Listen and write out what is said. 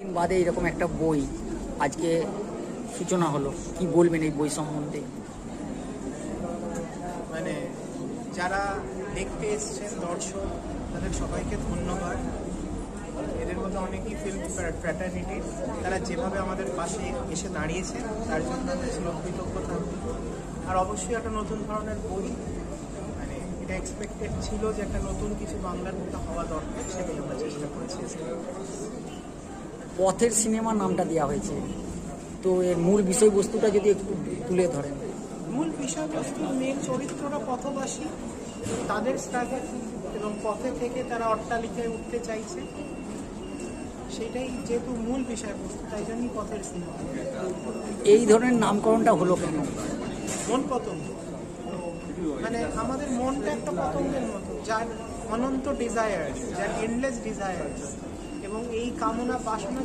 দিন বাদে এরকম একটা বই আজকে সূচনা হলো। কি বলবেন এই বই সম্বন্ধে? মানে যারা দেখতে এসছেন দর্শক, তাদের সবাইকে ধন্যবাদ। এদের মধ্যে অনেকেই ফিল্ম ফ্র্যাটার্নিটি তারা যেভাবে আমাদের পাশে এসে দাঁড়িয়েছে তার জন্য থাকব আর অবশ্যই একটা নতুন ধরনের বই মানে এটা এক্সপেক্টেড ছিল যে একটা নতুন কিছু বাংলার মধ্যে হওয়া দরকার, সেটাই আমরা চেষ্টা করেছি পথের সিনেমা নামটা দেওয়া হয়েছে। তো এর মূল বিষয়বস্তুটা যদি একটু তুলে ধরেন। মূল বিষয়বস্তু মেন চরিত্ররা পথবাসী তাদের স্ট্রাগল এবং পথে থেকে তারা অট্টালিকায় উঠতে চাইছে। সেটাই যেহেতু মূল বিষয়বস্তু তাই জন্যই পথের সিনেমা। এই ধরনের নামকরণটা হলো কেন? মন পতঙ্গ। মানে আমাদের মনটা একটা পতঙ্গের মতো যার অনন্ত ডিজায়ার যার এন্ডলেস ডিজায়ার এবং এই কামনা বাসনা